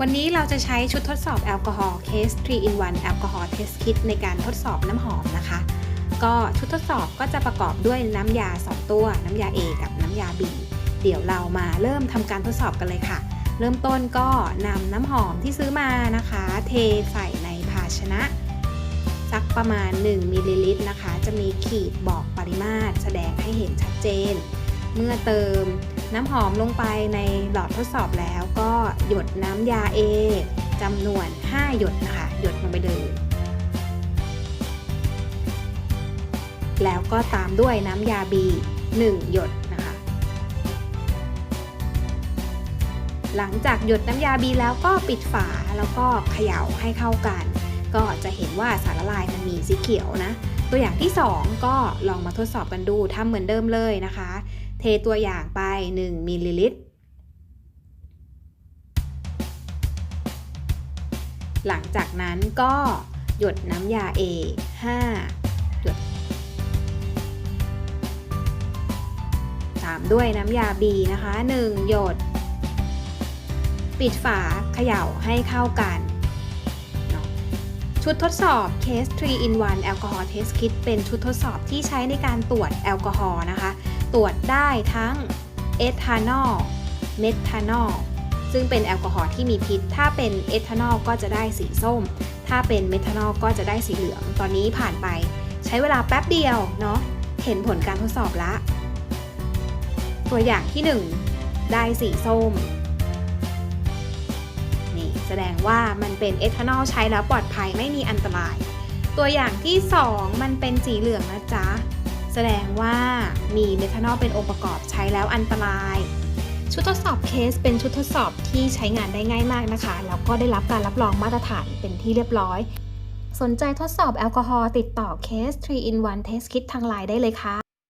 วันนี้เราจะใช้ชุดทดสอบแอลกอฮอล์ Case 3 in 1แอลกอฮอล์ Test Kit ในการทดสอบน้ำหอมนะคะ ก็ชุดทดสอบก็จะประกอบด้วยน้ำยา 2 ตัว น้ำยา A กับน้ำยา B เดี๋ยวเรามาเริ่มทำการทดสอบกันเลยค่ะ เริ่มต้นก็นำน้ำหอมที่ซื้อมานะคะ เทใส่ในภาชนะสักประมาณ 1มิลลิลิตรนะคะ จะมีขีดบอกปริมาตร แสดงให้เห็นชัดเจน เมื่อเติม น้ำหอมลงไปในหลอดทดสอบแล้วก็หยดน้ำยา A จำนวน 5 หยดนะคะ หยดลงไปเลยแล้วก็ตามด้วยน้ำยา B 1 หยดนะคะ หลังจากหยดน้ำยา B แล้วก็ปิดฝาแล้วก็เขย่าให้เข้ากัน ก็จะเห็นว่าสารละลายมันมีสีเขียวนะ ตัวอย่างที่ 2 ก็ลองมาทดสอบกันดูทำเหมือนเดิมเลยนะคะ เทตัวอย่างไป 1มิลลิลิตร หลังจากนั้นก็หยดน้ำยา A 5หยดตามด้วยน้ำยา B นะคะ 1 หยด ปิดฝาเขย่าให้เข้ากัน ชุดทดสอบ Case 3 in 1 Alcohol Test Kit เป็นชุดทดสอบที่ใช้ในการตรวจแอลกอฮอล์นะคะ ตรวจได้ทั้งเอทานอล เมทานอล ซึ่งเป็นแอลกอฮอล์ที่มีพิษ ถ้าเป็นเอทานอลก็จะได้สีส้ม ถ้าเป็นเมทานอลก็จะได้สีเหลือง ตอนนี้ผ่านไป ใช้เวลาแป๊บเดียวเนาะ เห็นผลการทดสอบละ ตัวอย่างที่ 1 ได้สีส้ม นี่แสดงว่ามันเป็นเอทานอลใช้แล้วปลอดภัยไม่มีอันตราย ตัวอย่างที่ 2 มันเป็นสีเหลืองนะจ๊ะ แสดงว่ามีเมทานอลเป็นองค์ประกอบใช้แล้วอันตราย ชุดทดสอบเคสเป็นชุดทดสอบที่ใช้งานได้ง่ายมากนะคะ แล้วก็ได้รับการรับรองมาตรฐานเป็นที่เรียบร้อย สนใจทดสอบแอลกอฮอล์ติดต่อเคส 3 in 1 Test Kit ทางไลน์ได้เลยค่ะ